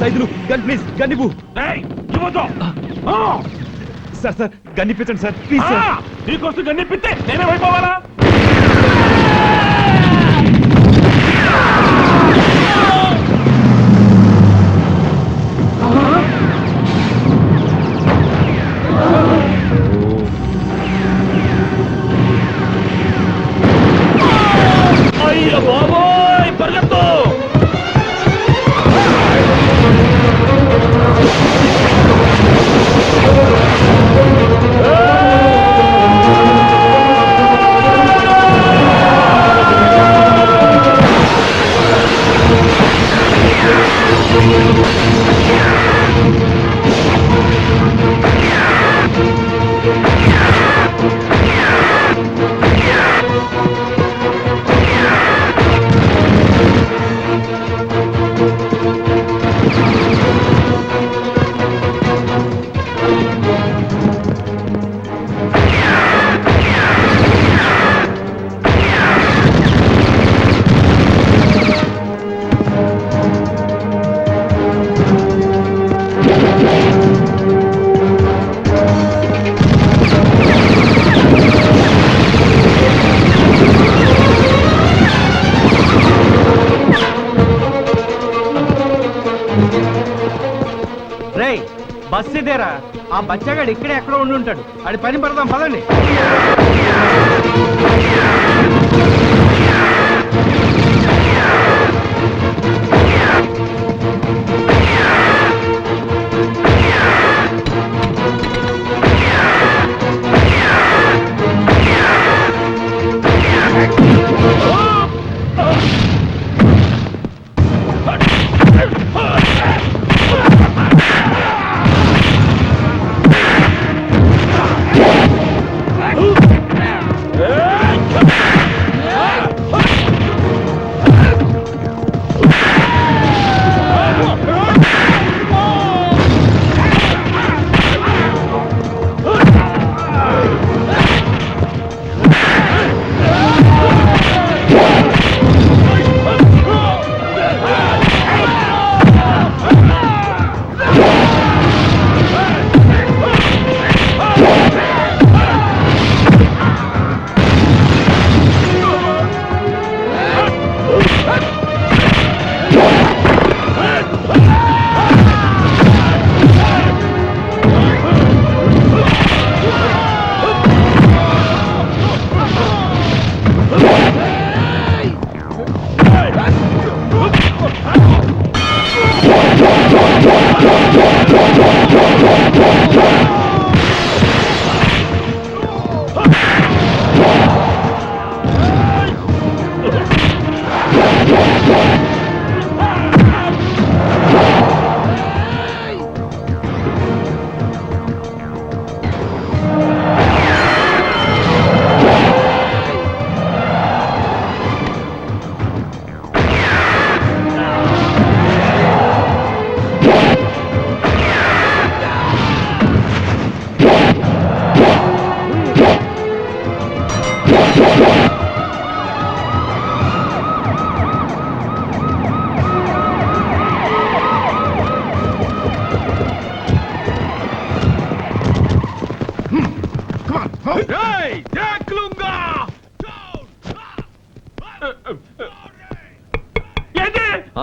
Saidulu gun please gun ఇవ్వు. Sir sir gun ఇప్పించండి sir please sir. నీకోసం గన్నిప్పితే నేనే అయిపోవాలా అయ్య బస్ ఆ బచ్చగాడు ఇక్కడే ఎక్కడో ఉండి ఉంటాడు. అది పని పడదాం పదండి.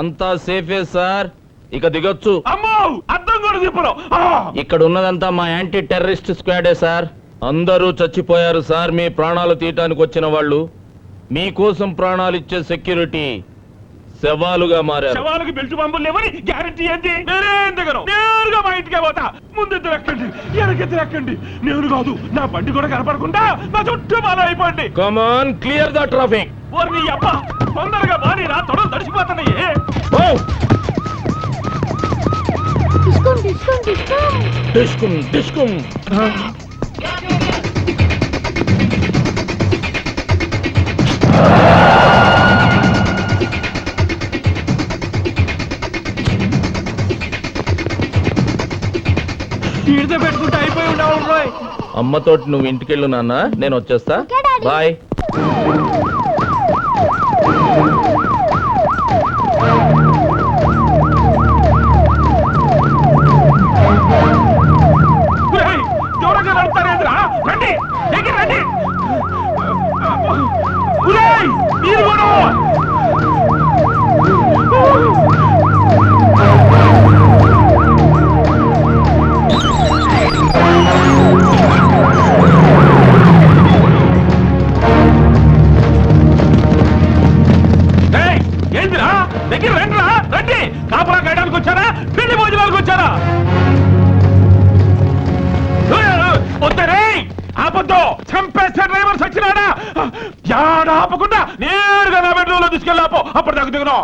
అంతా సేఫే సార్. ఇక దిగొచ్చు. అమ్మో! అర్థం కూడా తిప్పరు ఇక్కడ ఉన్నదంతా మా యాంటీ టెర్రరిస్ట్ స్క్వాడే సార్. అందరూ చచ్చిపోయారు సార్. మీ ప్రాణాలు తీయటానికి వచ్చిన వాళ్ళు. మీకోసం ప్రాణాలు ఇచ్చే సెక్యూరిటీ. శవాలుగా మారారు. శవాలకు బెల్ట్ బాంబులు లేవని గ్యారంటీ ఏంటి? నేనేం దిగను నేరుగా మా ఇంటికే పోతా. ముందెద్దరు ఎక్కండి. వెనకెద్దరు ఎక్కండి. నేను కాదు నా బండి కూడా కనపడకుండా నా చుట్టూ బాగా అయిపోండి కమాన్ క్లియర్ ద ట్రాఫిక్ ఓరి నీ అబ్బా తొందరగా బాని రా తొడలు తడిసిపోతున్నాయి. డిస్కుం డిస్కుం ఈడితో పెట్టుకుంటే అయిపోయి ఉండవు రోయ్. అమ్మతోటి నువ్వు ఇంటికెళ్ళు నాన్న నేను వచ్చేస్తా. బాయ్.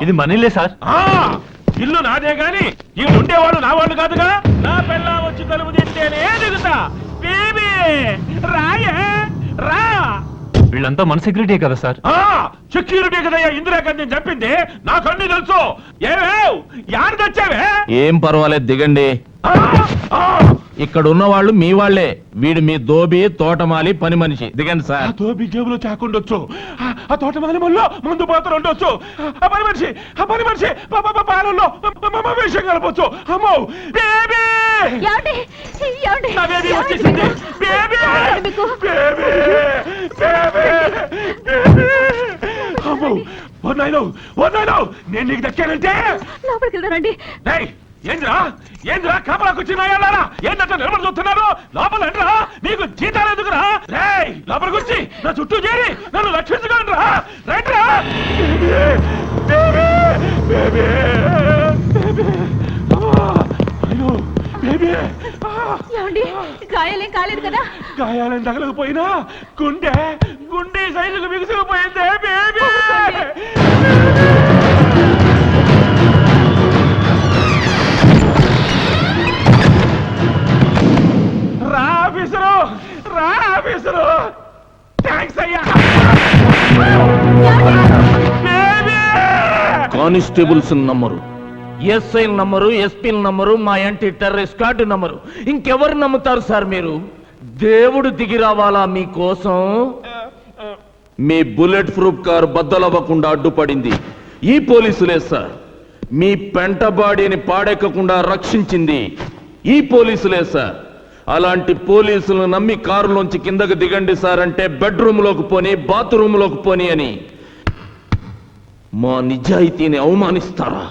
ఇది మనీలే సార్. ఆ, ఇల్లు నాదే గాని ఈ ఉండేవాడు నా వాడు కాదుగా నా పిల్ల వచ్చి తలుపు తింటేనే దిగుతా బేబీ రాయే రా. వీళ్ళంతా మన సెక్యూరిటీ కదా సార్. సెక్యూరిటీ కదయ్యా? ఇందిరాగాంధీ చెప్పింది. నాకు అన్ని తెలుసు. తెచ్చావే? ఏం పర్వాలేదు దిగండి. ఇక్కడ ఉన్న వాళ్ళు మీ వాళ్ళే. వీడు మీ దోబి తోటమాలి పని మనిషి. దిగండి సార్. తోబి జేబులో చాకుండొచ్చు. ఆ- ఆ తోట మాలి ముల్లో ముందు పాత్ర ఉండొచ్చు. ఆ పని మనిషి ఆ పని మనిషి పాలల్లో విషయం కలపొచ్చు. అమ్మో బేబీ! నా బేబీ వచ్చేసింది? బేబీ? బేబీ! బేబీ! అమ్మో వన్నాయిలో నేను నీకు దక్కానంటే? లోపలికి ఏయ్ ఏంద్రా? ఏంద్రా? కాపలాకు వచ్చినాయాలారా ఏంటంటే నిలబడి చూస్తున్నారు? లోపల రండిరా? నీకు జీతాలు ఎందుకురా? రేయ్ లోపలికి వచ్చి నా చుట్టూ చేరి నన్ను రక్షించుకోండి రా రండిరా గాయాలేం కాలేదు కదా? గాయాలను తగలకపోయినా గుండె గుండె సైజుకు బిగుసుకుపోయిందే బేబీ. ఆఫీసరు! రా ఆఫీసరు! థ్యాంక్స్ అయ్యా! Constables number SI number SP number మా యాంటీ టెర్రరిస్ట్ కార్డు నంబరు ఇంకెవరు నమ్ముతారు సార్ మీరు? దేవుడు దిగి రావాలా మీకోసం మీ బుల్లెట్ ప్రూఫ్ కారు బద్దలవ్వకుండా అడ్డుపడింది. ఈ పోలీసులే సార్. మీ పెంట బాడీని పాడెక్కకుండా రక్షించింది. ఈ పోలీసులే సార్. అలాంటి పోలీసులను నమ్మి కారులోంచి కిందకు దిగండి సార్ అంటే బెడ్రూమ్లోకి పోని బాత్రూంలోకి పోని అని. మా నిజాయితీని అవమానిస్తారా?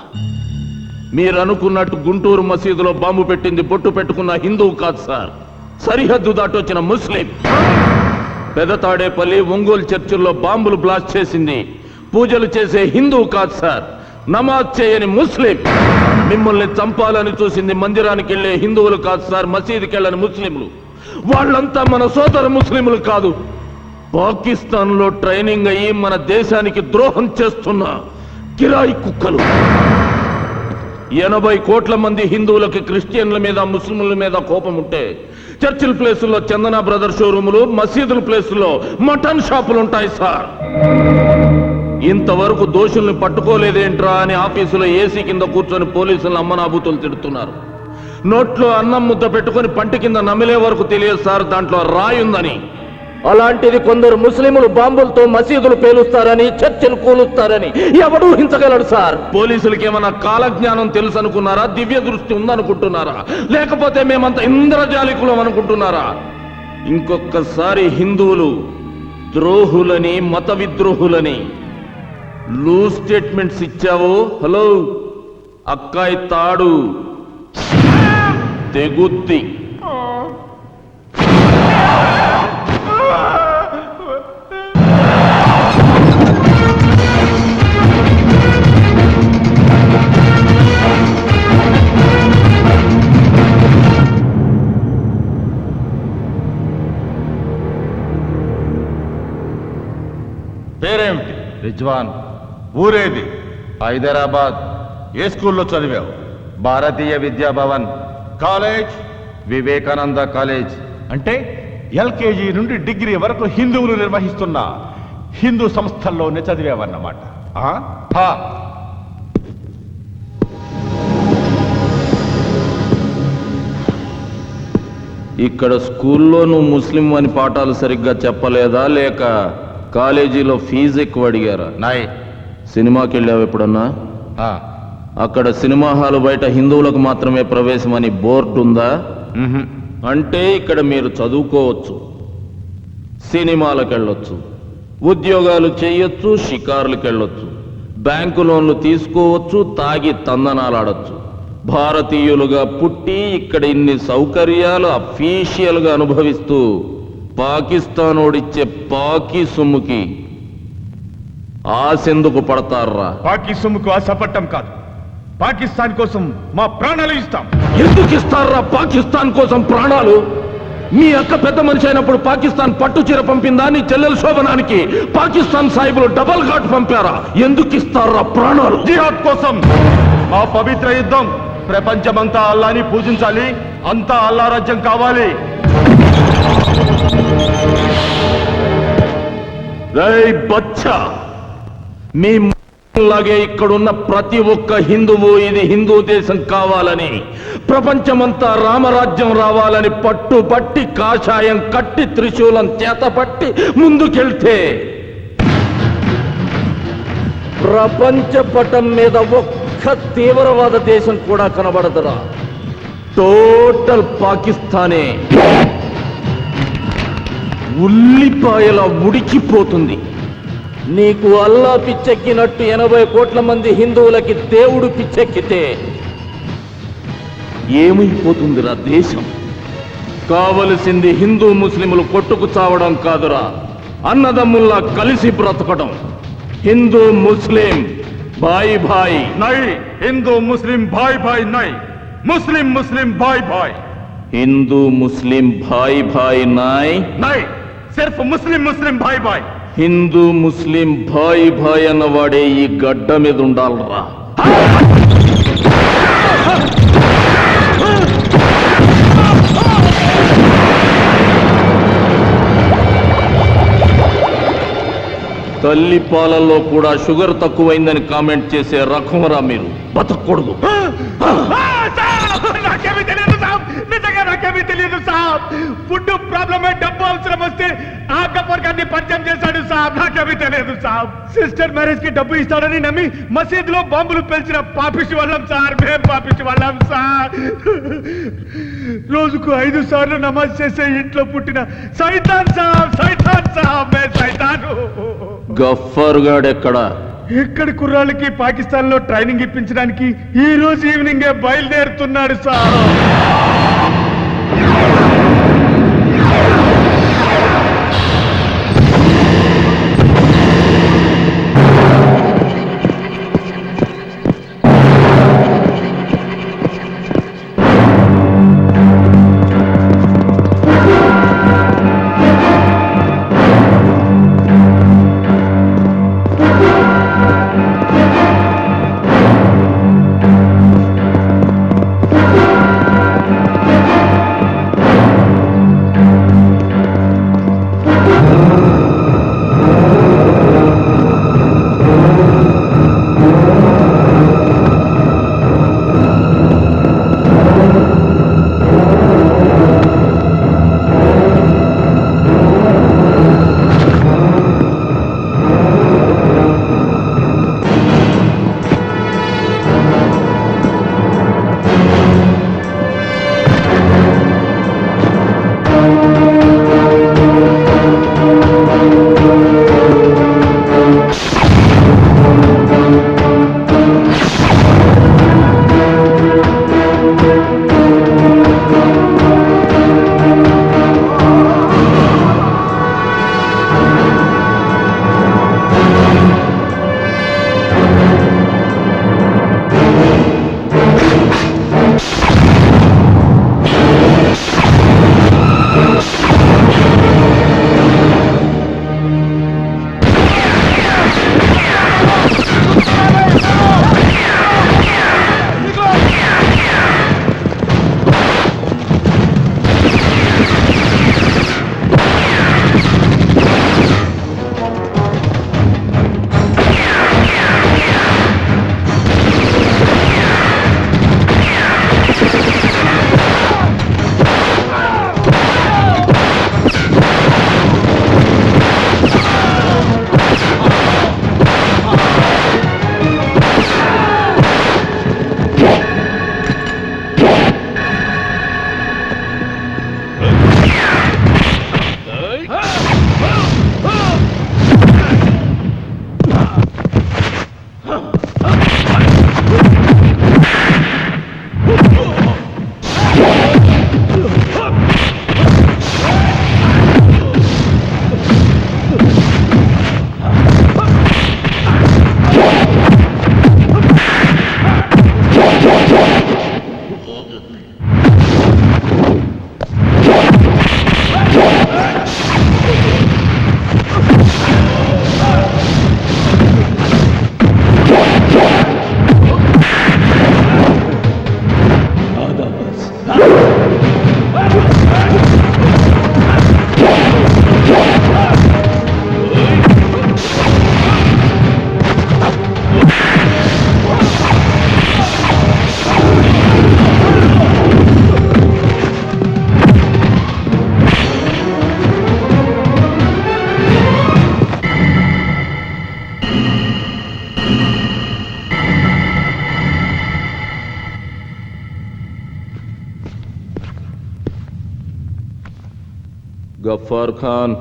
మీరు అనుకున్నట్టు గుంటూరు మసీదులో బాంబు పెట్టింది బొట్టు పెట్టుకున్న హిందువు కాదు సార్. సరిహద్దు దాటొచ్చిన ముస్లిం. పెదతాడేపల్లి ఒంగోలు చర్చిల్లో బాంబులు బ్లాస్ట్ చేసింది. పూజలు చేసే హిందువు కాదు సార్. నమాజ్ చేయని ముస్లిం. మిమ్మల్ని చంపాలని చూసింది మందిరానికి వెళ్ళే హిందువులు కాదు సార్ మసీదుకి వెళ్ళని ముస్లింలు. వాళ్ళంతా మన సోదర ముస్లింలు కాదు. పాకిస్తాన్లో ట్రైనింగ్ అయ్యి మన దేశానికి ద్రోహం చేస్తున్న కిరాయి కుక్కలు. ఎనభై కోట్ల మంది హిందువులకి క్రిస్టియన్ల మీద ముస్లింల మీద కోపం ఉంటే చర్చిల్ ప్లేసుల్లో చందన బ్రదర్ షోరూములు మసీదుల ప్లేసుల్లో మటన్ షాపులు ఉంటాయి సార్. ఇంతవరకు దోషుల్ని పట్టుకోలేదేంట్రా అని ఆఫీసులో ఏసీ కింద కూర్చొని పోలీసులను అమ్మనాబూతులు తిడుతున్నారు. నోట్లో అన్నం ముద్ద పెట్టుకొని పంటి కింద నమిలే వరకు తెలియదు సార్ దాంట్లో రాయుందని అలాంటిది కొందరు ముస్లింలు బాంబులతో మసీదులు పేలుస్తారని చర్చలు కూలుస్తారని ఎవడు హించగలడు సార్. పోలీసులకి ఏమైనా కాలజ్ఞానం తెలుసు అనుకున్నారా దివ్య దృష్టి ఉందనుకుంటున్నారా లేకపోతే మేమంతా ఇంద్రజాలికులం అనుకుంటున్నారా? ఇంకొకసారి హిందువులు ద్రోహులని మత విద్రోహులని లూజ్ స్టేట్మెంట్స్ ఇచ్చావు? హలో అక్కాయి తాడు. తెగుద్ది పేరేమిటి? రిజ్వాన్. ఊరేది? హైదరాబాద్. ఏ స్కూల్లో చదివావు? భారతీయ విద్యా భవన్ కాలేజ్? వివేకానంద కాలేజ్. అంటే ఎల్కేజీ నుండి డిగ్రీ వరకు హిందువులు నిర్వహిస్తున్న హిందూ సంస్థల్లోనే చదివావన్నమాట. ఇక్కడ స్కూల్లో నువ్వు ముస్లిం అని పాఠాలు సరిగ్గా చెప్పలేదా? లేక కాలేజీలో ఫీజు ఎక్కువ అడిగారా? నాయ్ సినిమాకి వెళ్ళావు ఎప్పుడన్నా? ఆ, అక్కడ సినిమా హాల్ బయట హిందువులకు మాత్రమే ప్రవేశం అని బోర్డు ఉందా. అంటే ఇక్కడ మీరు చదువుకోవచ్చు సినిమాలకు వెళ్ళొచ్చు ఉద్యోగాలు చేయొచ్చు షికారులకు వెళ్ళొచ్చు బ్యాంకు లోన్లు తీసుకోవచ్చు తాగి తందనాలాడొచ్చు. భారతీయులుగా పుట్టి ఇక్కడ ఇన్ని సౌకర్యాలు అఫీషియల్గా అనుభవిస్తూ పాకిస్తానోడిచ్చే పాకి సొమ్ముకి ఆశెందుకు పడతారా? పాకి సొమ్ముకు ఆశపట్టం కాదు. పాకిస్తాన్ కోసం మా ప్రాణాలు ఇస్తాం. ఎందుకు ఇస్తారా పాకిస్తాన్ కోసం ప్రాణాలు? మీ అక్క పెద్ద మనిషి అయినప్పుడు పాకిస్తాన్ పట్టు చీర పంపిందా నీ చెల్లెల శోభనానికి పాకిస్తాన్ సాహిబులు డబల్ ఘాట్ పంపారా? ఎందుకు ఇస్తారా ప్రాణాలు? జిహాద్ కోసం మా పవిత్ర యుద్ధం ప్రపంచమంతా అల్లాని పూజించాలి. అంతా అల్లా రాజ్యం కావాలి. రేయ్ బచ్చా! మీ లాగే ఇక్కడున్న ప్రతి ఒక్క హిందువు ఇది హిందూ దేశం కావాలని ప్రపంచమంతా రామరాజ్యం రావాలని పట్టుపట్టి కాషాయం కట్టి త్రిశూలం చేతపట్టి ముందుకెళ్తే ప్రపంచ పటం మీద ఒక్క తీవ్రవాద దేశం కూడా కనబడదురా. టోటల్ పాకిస్తానే ఉల్లిపాయల ఉడికిపోతుంది. నీకు అల్లా పిచ్చెక్కినట్టు ఎనభై కోట్ల మంది హిందువులకి దేవుడు పిచ్చెక్కితే ఏమైపోతుందిరా దేశం? కావలసింది హిందూ ముస్లింలు కొట్టుకు చావడం కాదురా. అన్నదమ్ముల్లా కలిసి బ్రతకడం. హిందూ ముస్లిం బాయ్ భాయ్ నై. హిందూ ముస్లిం భాయ్ భాయ్ నై. ముస్లిం ముస్లిం భాయ్ భాయ్ హిందూ ముస్లిం భాయ్ భాయ్ నాయ్ నై. సిర్ఫ్ ముస్లిం ముస్లిం భాయ్ భాయ్ హిందూ ముస్లిం భాయి భాయ్ అన్నవాడే ఈ గడ్డ మీద ఉండాలరా. తల్లి పాలల్లో కూడా షుగర్ తక్కువైందని కామెంట్ చేసే రకమరా మీరు బతకూడదు నాకేమీ తెలియదు సాబ్ నిజంగా నాకేమీ తెలియదు సాబ్. ఫుడ్ ప్రాబ్లమే డబ్బు అవసరం వస్తే ఆ కపూర్ గారిని పరిచయం చేశాడు సాబ్. నాకేమీ తెలియదు సాబ్. సిస్టర్ మ్యారేజ్కి డబ్బు ఇస్తాడని నమ్మి మసీదులో బాంబులు పెంచిన పాపిష్టి వాళ్ళం సార్. మేం పాపిష్టి వాళ్ళం సార్. రోజుకు ఐదు సార్లు నమాజ్ చేసే ఇంట్లో పుట్టిన సైతాన్ సాబ్. సైతాన్ సాబ్. మే సైతాను. గఫ్ఫర్ గాడెక్కడా ఇక్కడి కుర్రాళ్ళకి పాకిస్తాన్లో ట్రైనింగ్ ఇప్పించడానికి ఈ రోజు ఈవినింగ్ బయలుదేరుతున్నాడు sir Gaffar Khan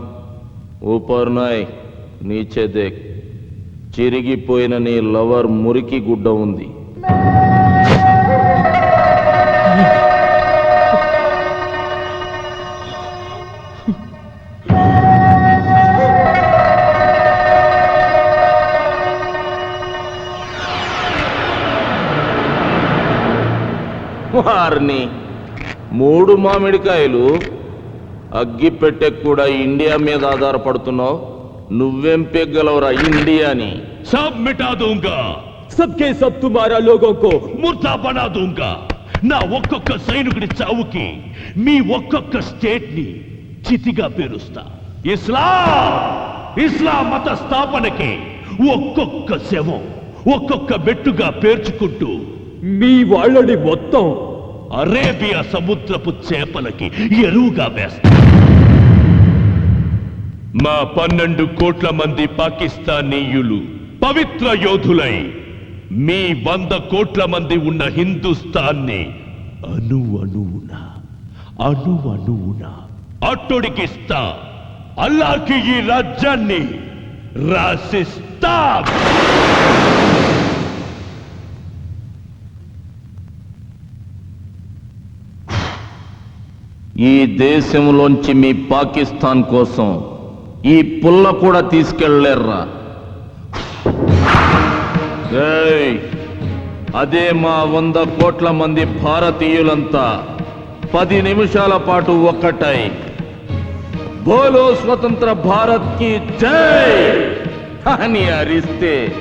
ఊపర్ నాయ్ నీచే దేక్ చిరిగిపోయిన నీ లవర్ మురికి గుడ్డ ఉంది వారిని మూడు మామిడికాయలు అగ్గి పెట్టె కూడా ఇండియా మీద ఆధారపడుతున్నావు నువ్వేం పెగ్గలవరా ఇండియాని सब मिटा दूंगा सबके सब तुम्हारा लोगों को मुर्दा बना दूंगा నా ఒక్కొక్క సైనికుడి చావుకి మీ ఒక్కొక్క స్టేట్ ని చితిగా పేరుస్తా ఇస్లాం ఇస్లాం మత స్థాపనకి ఒక్కొక్క శవం ఒక్కొక్క మెట్టుగా పేర్చుకుంటూ మీ వాళ్ళని మొత్తం అరేబియా సముద్రపు చేపలకి ఎరువుగా వేస్తా మా పన్నెండు కోట్ల మంది పాకిస్తానీయులు పవిత్ర యోధులై మీ వంద కోట్ల మంది ఉన్న హిందుస్థాన్ని అణు అణువున అణు అణువున అట్టుడికిస్తా అల్లాకి ఈ రాజ్యాన్ని రాసిస్తా. ఈ దేశంలోంచి మీ పాకిస్తాన్ కోసం ఈ పుల్ల కూడా తీసుకెళ్ళలేర్రా. ఏయ్, అదే మా వంద కోట్ల మంది భారతీయులంతా. పది నిమిషాల పాటు ఒక్కటై. బోలో స్వతంత్ర భారత్కి జై! అని అరిస్తే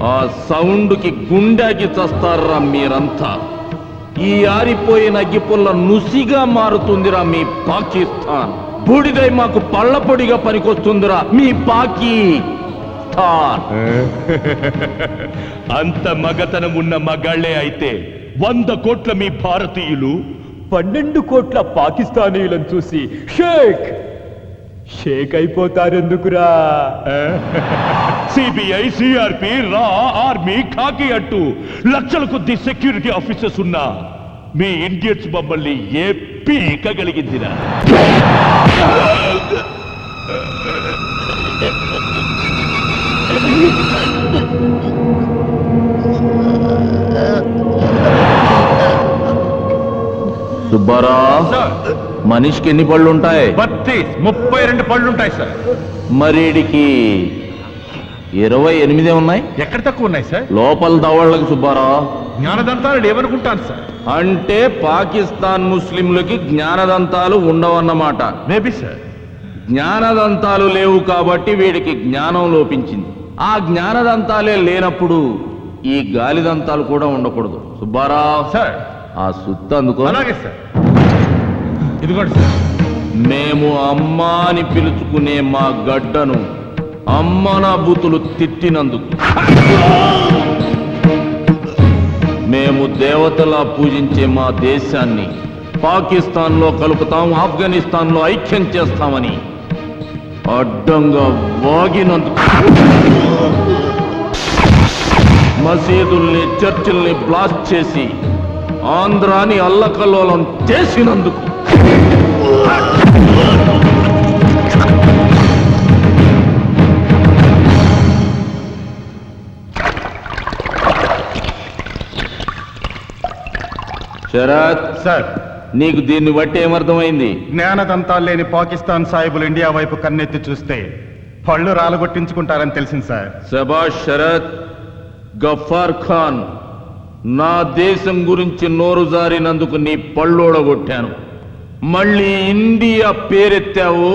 ఆ సౌండ్కి గుండెకి చస్తారా మీరంతా. ఈ ఆరిపోయిన అగ్గిపుల్ల నుసిగా మారుతుందిరా మీ పాకిస్తాన్. బూడిదై మాకు పళ్ళపొడిగా పనికొస్తుందిరా. మీ పాకిస్తాన్ అంత మగతనం ఉన్న మగాళ్ళే అయితే వంద కోట్ల మీ భారతీయులు పన్నెండు కోట్ల పాకిస్తానీయులను చూసి షేక్! షేక్ అయిపోతారెందుకురా? సిబిఐ సిఆర్పి రా ఆర్మీ ఖాకీ అంటూ లక్షల కొద్ది సెక్యూరిటీ ఆఫీసర్స్ ఉన్నా మీ ఇండియన్స్ మమ్మల్ని ఏ పీకగలిగిందిరా సుబ్బారా మనిషికి ఎన్ని పళ్ళు ఉంటాయి బత్తీస్ ముప్పై రెండు పళ్ళు ఉంటాయి సార్. మరీడికి ఇరవై ఎనిమిదే ఉన్నాయి. ఎక్కడ తక్కువ ఉన్నాయి సార్? లోపల దవళ్ళకి సుబ్బారా. జ్ఞానదంతాలు ఏమనుకుంటాను సార్? అంటే పాకిస్తాన్ ముస్లింలకి జ్ఞానదంతాలు ఉండవన్నమాట. Maybe sir. జ్ఞానదంతాలు లేవు కాబట్టి వీడికి జ్ఞానం లోపించింది. ఆ జ్ఞానదంతాలే లేనప్పుడు ఈ గాలిదంతాలు కూడా ఉండకూడదు. సుబ్బారావు సార్. ఆ సుత్తు అందుకో. అలాగే సార్. ఇదిగోండి సార్. మేము అమ్మ అని పిలుచుకునే మా గడ్డను అమ్మన బూతులు తిట్టినందుకు. మేము దేవతలా పూజించే మా దేశాన్ని పాకిస్తాన్లో కలుపుతాం ఆఫ్ఘనిస్తాన్లో ఐక్యం చేస్తామని అడ్డంగా వాగినందుకు. మసీదుల్ని చర్చిల్ని బ్లాస్ట్ చేసి ఆంధ్రాని అల్లకల్లోలం చేసినందుకు. శరత్! సార్! నీకు దీన్ని బట్టి ఏమర్థమైంది? జ్ఞానదంతాలు లేని పాకిస్తాన్ సాహిబులు ఇండియా వైపు కన్నెత్తి చూస్తే పళ్ళు రాలగొట్టించుకుంటారని తెలిసింది సార్. శబాష్ శరత్ గఫార్ ఖాన్ నా దేశం గురించి నోరు జారినందుకు నీ పళ్ళోడగొట్టాను మళ్ళీ ఇండియా పేరెత్తావు?